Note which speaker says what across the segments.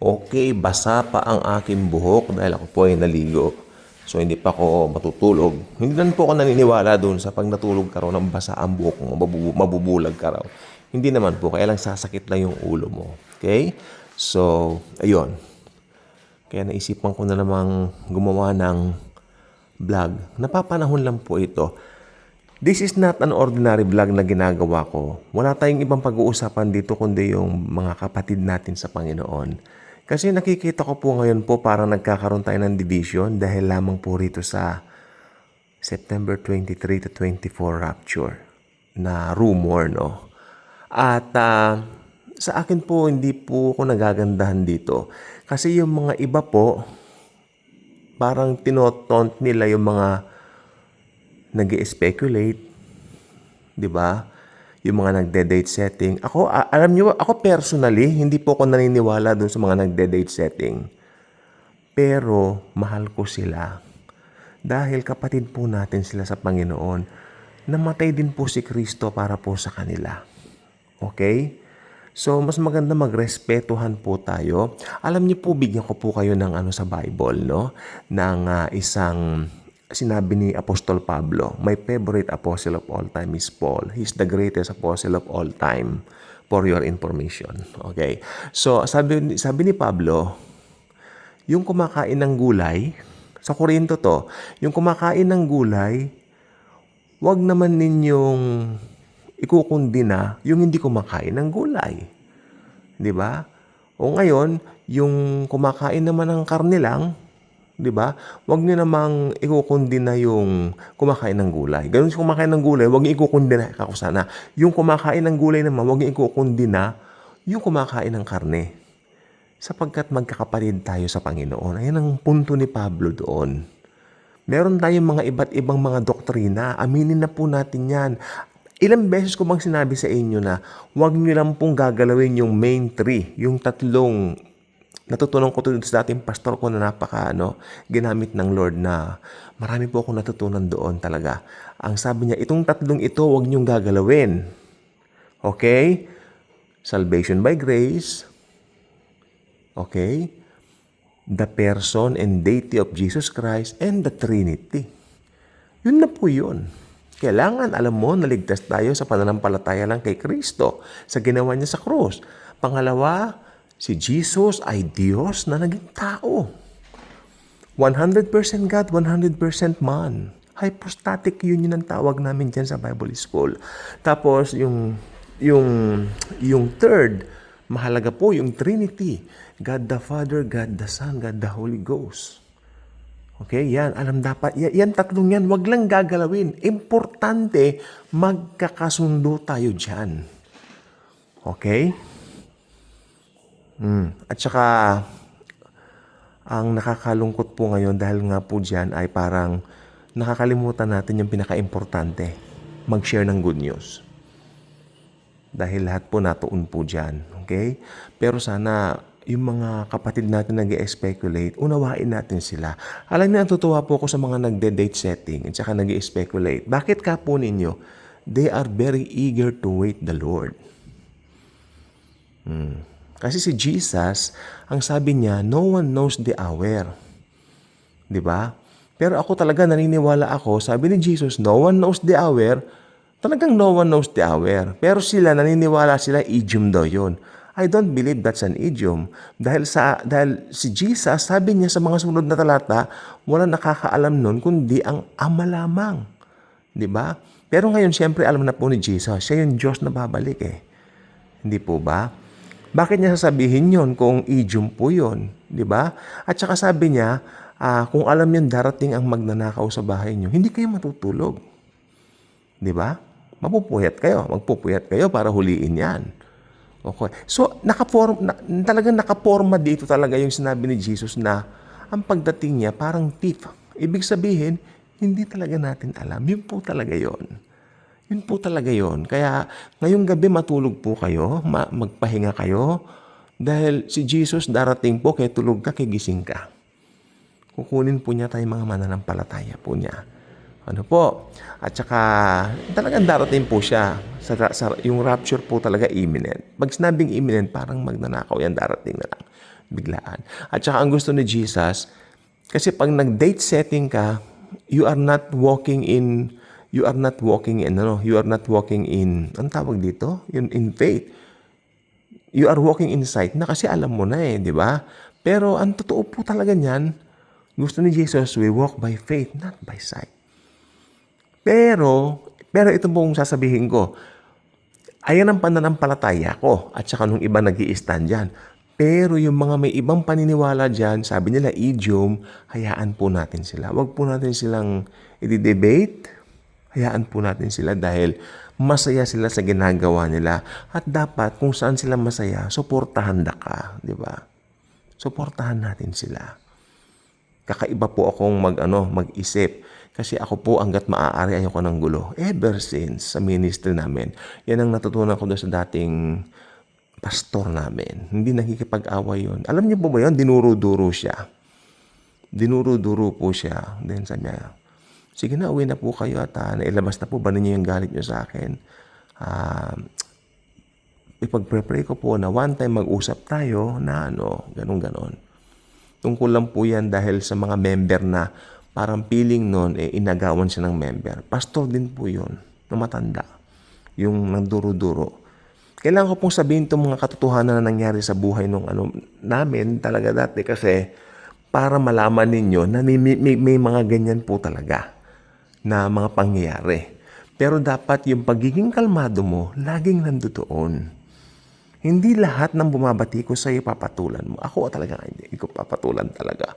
Speaker 1: Okay, basa pa ang aking buhok dahil ako po ay naligo. So hindi pa ako matutulog. Hindi lang po ako naniniwala doon sa pag natulog ka raw ng basa ang buhok mo, mabubu- mabubulag ka raw. Hindi naman po, kaya lang sasakit lang yung ulo mo. Okay? So, ayun. Kaya naisipan ko na namang gumawa ng vlog. Napapanahon lang po ito. This is not an ordinary vlog na ginagawa ko. Wala tayong ibang pag-uusapan dito kundi yung mga kapatid natin sa Panginoon. Kasi nakikita ko po ngayon po parang nagkakaroon tayo ng division dahil lamang po rito sa September 23 to 24 rapture na rumor, no? At ah, sa akin po, hindi po ako nagagandahan dito. Kasi yung mga iba po, parang tinotont nila yung mga nag speculate di ba? Yung mga nagde-date setting. Ako, alam niyo, ako personally, hindi po ako naniniwala dun sa mga nagde-date setting. Pero, mahal ko sila. Dahil kapatid po natin sila sa Panginoon. Namatay din po si Kristo para po sa kanila. Okay? So, mas maganda magrespetuhan po tayo. Alam niyo po, bigyan ko po kayo ng ano sa Bible, no? Ng ah, isang sinabi ni Apostol Pablo, my favorite apostle of all time is Paul. He's the greatest apostle of all time for your information. Okay? So, sabi, sabi ni Pablo, yung kumakain ng gulay, sa Korinto to, yung kumakain ng gulay, wag naman ninyong ikukundina yung hindi kumakain ng gulay. Di ba? O ngayon, yung kumakain naman ng karne lang, di ba? Wag niyo namang ikukundina yung kumakain ng gulay. Ganun yung kumakain ng gulay, wag niyo ikukundina, kako sana. Yung kumakain ng gulay naman, wag niyo ikukundina yung kumakain ng karne. Sapagkat magkakapatid tayo sa Panginoon. Ayan ang punto ni Pablo doon. Meron tayong mga iba't ibang mga doktrina. Aminin na po natin yan. Ilang beses ko bang sinabi sa inyo na huwag nyo lang pong gagalawin yung main three, yung tatlong natutunan ko to sa dating pastor ko na napaka ano, ginamit ng Lord na marami po akong natutunan doon talaga. Ang sabi niya, itong tatlong ito huwag niyong gagalawin. Okay? Salvation by grace. Okay? The person and deity of Jesus Christ and the Trinity. Yun na po yun. Kailangan alam mo na ligtas tayo sa pananampalataya lang kay Kristo sa ginawa niya sa krus. Pangalawa, si Jesus ay Diyos na naging tao. 100% God, 100% man. Hypostatic union ang tawag namin dyan sa Bible School. Tapos yung yung yung third, mahalaga po yung Trinity. God the Father, God the Son, God the Holy Ghost. Okay, yan. Alam dapat, yan, yan tatlong yan, wag lang gagalawin. Importante, magkakasundo tayo dyan. Okay? Mm. At saka, ang nakakalungkot po ngayon dahil nga po dyan ay parang nakakalimutan natin yung pinaka-importante. Mag-share ng good news. Dahil lahat po natuon po dyan. Okay? Pero sana yung mga kapatid natin nag speculate unawain natin sila. Alam niyo, natutuwa po ako sa mga nagde-date setting at saka nag speculate Bakit ka po ninyo? They are very eager to wait the Lord. Hmm. Kasi si Jesus, ang sabi niya, no one knows the hour. 'Di ba? Pero ako talaga naniniwala ako, sabi ni Jesus, no one knows the hour. Talagang no one knows the hour. Pero sila naniniwala sila idiom daw 'yon. I don't believe that's an idiom. Dahil sa dahil si Jesus, sabi niya sa mga sunod na talata, wala nakakaalam nun kundi ang Ama lamang. 'Di ba? Pero ngayon, siyempre, alam na po ni Jesus, siya yung Diyos na babalik eh. Hindi po ba? Bakit niya sasabihin yon kung idiom po yon, di ba? At saka sabi niya, ah, kung alam niyo darating ang magnanakaw sa bahay niyo, hindi kayo matutulog. Di ba? Mapupuyat kayo, magpupuyat kayo para huliin yan. Okay. So, nakaform, na, talagang nakaporma dito talaga yung sinabi ni Jesus na ang pagdating niya parang thief. Ibig sabihin, hindi talaga natin alam. Yun po talaga yon. Yun po talaga yon. Kaya ngayong gabi matulog po kayo, ma- magpahinga kayo, dahil si Jesus darating po, kaya tulog ka, kaya gising ka. Kukunin po niya tayo mga mananampalataya po niya. Ano po? At saka, talagang darating po siya. Sa, sa, yung rapture po talaga imminent. Pag sinabing imminent, parang magnanakaw yan, darating na lang. Biglaan. At saka ang gusto ni Jesus, kasi pag nag-date setting ka, you are not walking in, you are not walking in, ano, you are not walking in, ang tawag dito? Yun, in faith. You are walking in sight na kasi alam mo na eh, di ba? Pero ang totoo po talaga niyan, gusto ni Jesus, we walk by faith, not by sight. Pero, pero ito pong sasabihin ko, ayan ang pananampalataya ko at saka nung iba nag stand dyan. Pero yung mga may ibang paniniwala dyan, sabi nila idiom, hayaan po natin sila. Huwag po natin silang i-debate. Hayaan po natin sila dahil masaya sila sa ginagawa nila. At dapat kung saan sila masaya, suportahan da ka. Di ba? Suportahan natin sila kakaiba po akong mag ano, mag-isip. Kasi ako po hanggat maaari ayoko ng gulo. Ever since sa ministry namin, yan ang natutunan ko doon sa dating pastor namin. Hindi nakikipag-away yun. Alam niyo po ba yun? Dinuro-duro siya. Dinuro-duro po siya. Then sabi niya, sige na, uwi na po kayo at uh, nailabas na po ba ninyo yung galit niyo sa akin? Ah, ipag-pray ko po na one time mag-usap tayo na ano, ganun-ganon. Tungkol lang po yan dahil sa mga member na parang feeling nun, eh, inagawan siya ng member. Pastor din po yun, na matanda. Yung nagduro-duro. Kailangan ko pong sabihin itong mga katotohanan na nangyari sa buhay nung ano, namin talaga dati kasi para malaman ninyo na may, may, may mga ganyan po talaga na mga pangyayari. Pero dapat yung pagiging kalmado mo, laging nandoon. Hindi lahat ng bumabati ko sa iyo papatulan mo. Ako talaga hindi ko papatulan talaga.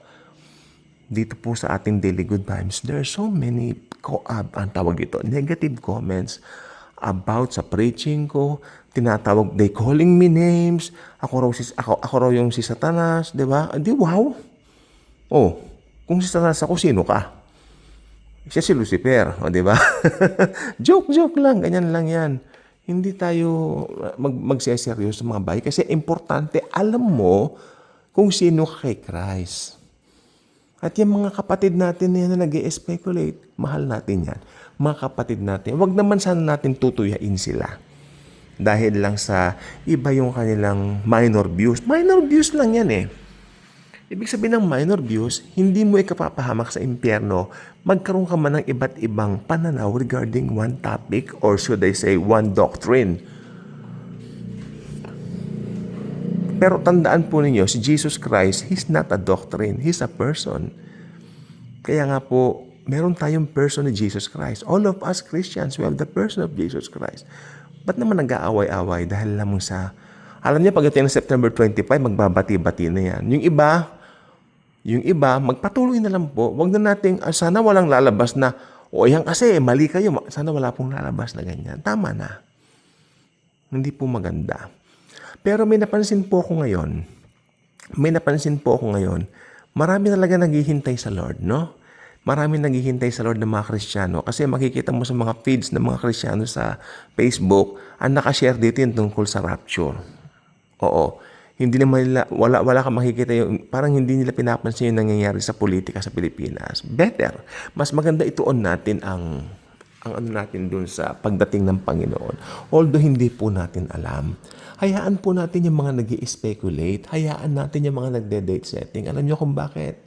Speaker 1: Dito po sa ating Daily Good Vibes, there are so many uh, ang tawag dito, negative comments about sa preaching ko. Tinatawag, they calling me names. Ako raw, si, ako, ako raw yung si Satanas, di ba? Di, wow. Oh, kung si Satanas ako, sino ka? Siya si Lucifer, o, di ba? joke, joke lang, ganyan lang yan hindi tayo mag magseseryoso sa mga bahay kasi importante alam mo kung sino ka kay Christ. At yung mga kapatid natin na yan na nag speculate mahal natin yan. Mga kapatid natin, wag naman sana natin tutuyain sila. Dahil lang sa iba yung kanilang minor views. Minor views lang yan eh. Ibig sabihin ng minor views, hindi mo ikapapahamak sa impyerno, magkaroon ka man ng iba't ibang pananaw regarding one topic or should I say one doctrine. Pero tandaan po ninyo, si Jesus Christ, He's not a doctrine, He's a person. Kaya nga po, meron tayong person ni Jesus Christ. All of us Christians, we have the person of Jesus Christ. Ba't naman nag-aaway-away dahil lamang sa... Alam niya, pagdating ng September 25, magbabati-bati na yan. Yung iba, yung iba, magpatuloy na lang po. Huwag na nating, ah, sana walang lalabas na, o yan kasi, mali kayo. Sana wala pong lalabas na ganyan. Tama na. Hindi po maganda. Pero may napansin po ako ngayon, may napansin po ako ngayon, marami talaga naghihintay sa Lord, no? Marami naghihintay sa Lord ng mga Kristiyano kasi makikita mo sa mga feeds ng mga Kristiyano sa Facebook, ang nakashare dito yung tungkol sa rapture. Oo hindi naman nila, wala, wala kang makikita yung, parang hindi nila pinapansin yung nangyayari sa politika sa Pilipinas. Better. Mas maganda ituon natin ang, ang ano natin dun sa pagdating ng Panginoon. Although hindi po natin alam. Hayaan po natin yung mga nag speculate Hayaan natin yung mga nagde-date setting. Alam niyo kung bakit?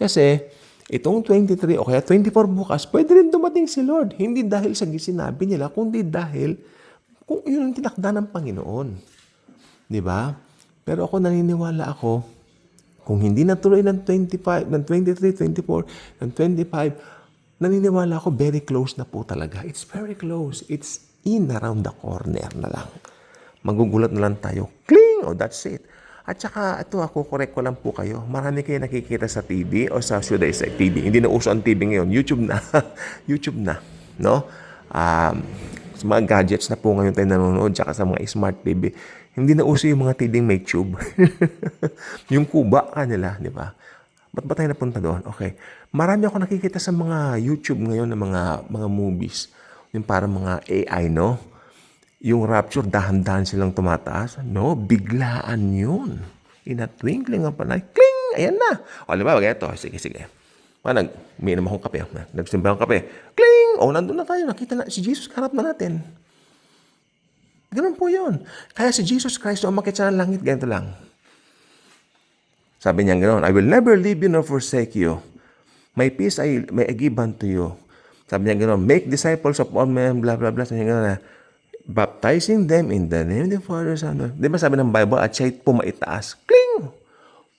Speaker 1: Kasi, itong 23 o kaya 24 bukas, pwede rin dumating si Lord. Hindi dahil sa sinabi nila, kundi dahil kung yun ang tinakda ng Panginoon. Di ba? Pero ako naniniwala ako, kung hindi natuloy ng 25, ng 23, 24, ng 25, naniniwala ako very close na po talaga. It's very close. It's in around the corner na lang. Magugulat na lang tayo. Kling! Oh, that's it. At saka, ito ako, correct ko lang po kayo. Marami kayo nakikita sa TV o sa, should I say, TV. Hindi na uso ang TV ngayon. YouTube na. YouTube na. No? Um, sa mga gadgets na po ngayon tayo nanonood, tsaka sa mga smart TV. Hindi na uso yung mga tibing may tube. yung kuba kanila, di ba? Ba't ba tayo napunta doon? Okay. Marami ako nakikita sa mga YouTube ngayon ng mga mga movies. Yung parang mga AI, no? Yung rapture, dahan-dahan silang tumataas. No, biglaan yun. In a twinkling of an eye, kling! Ayan na. O, di ba? Ito. Sige, sige. Pa, nag, umiinom akong kape. Nagsimba akong kape. Kling! Oh, nandun na tayo. Nakita na si Jesus. Karap na natin. Ganun po yun. Kaya si Jesus Christ, umakit siya ng langit, ganito lang. Sabi niya gano'n, I will never leave you nor forsake you. My peace I may I give unto you. Sabi niya gano'n, make disciples of all men, blah, blah, blah. Sabi niya gano'n na, baptizing them in the name of the Father, Son, Di ba sabi ng Bible, at siya'y pumaitaas. Kling!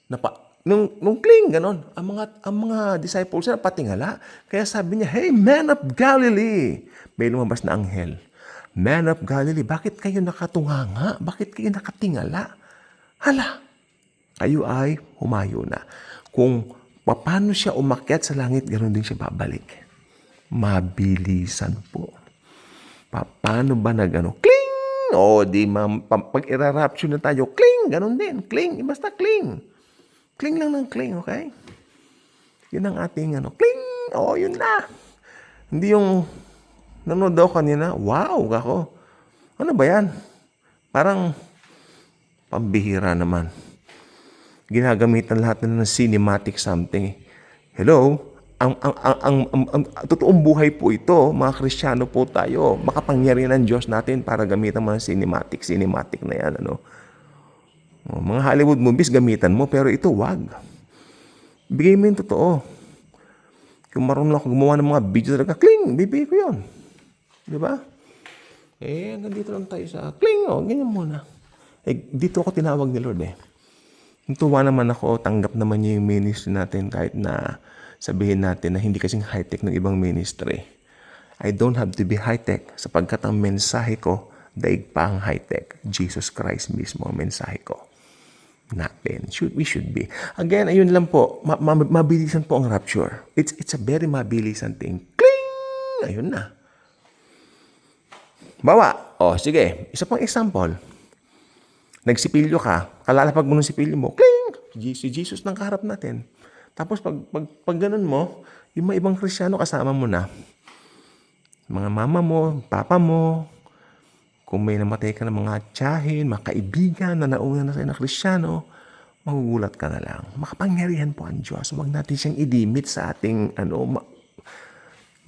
Speaker 1: Napa, nung, nung kling, ganon, ang mga, ang mga disciples na patingala. Kaya sabi niya, Hey, man of Galilee! May lumabas na anghel. Man of Galilee, bakit kayo nakatunganga? Bakit kayo nakatingala? Hala, kayo ay humayo na. Kung paano siya umakyat sa langit, ganoon din siya babalik. Mabilisan po. Pa- Paano ba nag ano? Kling! O, di ma, pa- pag irarapture na tayo, kling! Ganon din. Kling. Basta kling. Kling lang ng kling, okay? Yun ang ating ano. Kling! O, yun na. Hindi yung nanonood daw kanina. Wow, ako. Ano ba yan? Parang pambihira naman. Ginagamitan lahat na ng cinematic something. eh. Hello? Ang, ang, ang, ang, ang, ang, ang totoong buhay po ito, mga Kristiyano po tayo. Makapangyarihan ng Diyos natin para gamitan mo ng cinematic, cinematic na yan. Ano? O, mga Hollywood movies, gamitan mo, pero ito wag. Bigay mo yung totoo. Kung marunong ako gumawa ng mga video talaga, kling, bibigay ko yun. Di ba? Eh, hanggang dito lang tayo sa kling, oh, ganyan muna. Eh, dito ako tinawag ni Lord eh. Tuwa naman ako, tanggap naman niya yung ministry natin kahit na sabihin natin na hindi kasing high-tech ng ibang ministry. I don't have to be high-tech sapagkat ang mensahe ko, daig pa ang high-tech. Jesus Christ mismo ang mensahe ko. Natin. Should, we should be. Again, ayun lang po. Ma- ma- mabilisan po ang rapture. It's, it's a very mabilisan thing. Kling! Ayun na. Bawa. O, sige. Isa pang example nagsipilyo ka, kalalapag mo ng sipilyo mo, kling! Si Jesus nang kaharap natin. Tapos pag, pag, pag ganun mo, yung mga ibang kristyano kasama mo na. Mga mama mo, papa mo, kung may namatay ka ng mga tiyahin, mga kaibigan na nauna na sa'yo na kristyano, magugulat ka na lang. Makapangyarihan po ang Diyos. Huwag natin siyang idimit sa ating ano, ma-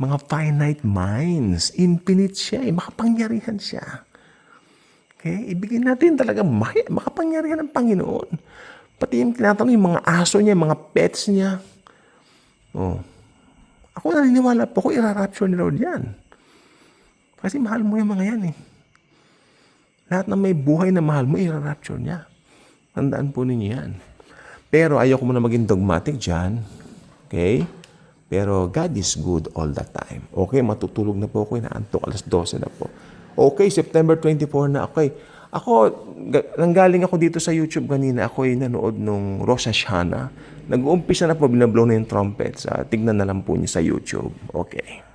Speaker 1: mga finite minds. Infinite siya eh. Makapangyarihan siya. Okay? Ibigay natin talaga may, makapangyarihan ng Panginoon. Pati yung tinatanong yung mga aso niya, mga pets niya. Oh. Ako naniniwala po ko irarapture ni Lord yan. Kasi mahal mo yung mga yan eh. Lahat na may buhay na mahal mo, irarapture niya. Tandaan po ninyo yan. Pero ayoko mo na maging dogmatic dyan. Okay? Pero God is good all the time. Okay, matutulog na po ako. Inaantok alas 12 na po. Okay, September 24 na. Okay. Ako, ga- nanggaling ako dito sa YouTube kanina. Ako ay nanood nung Rosh Hashanah. Nag-uumpisa na po, binablow na yung trumpets. Ah, tignan na lang po niyo sa YouTube. Okay.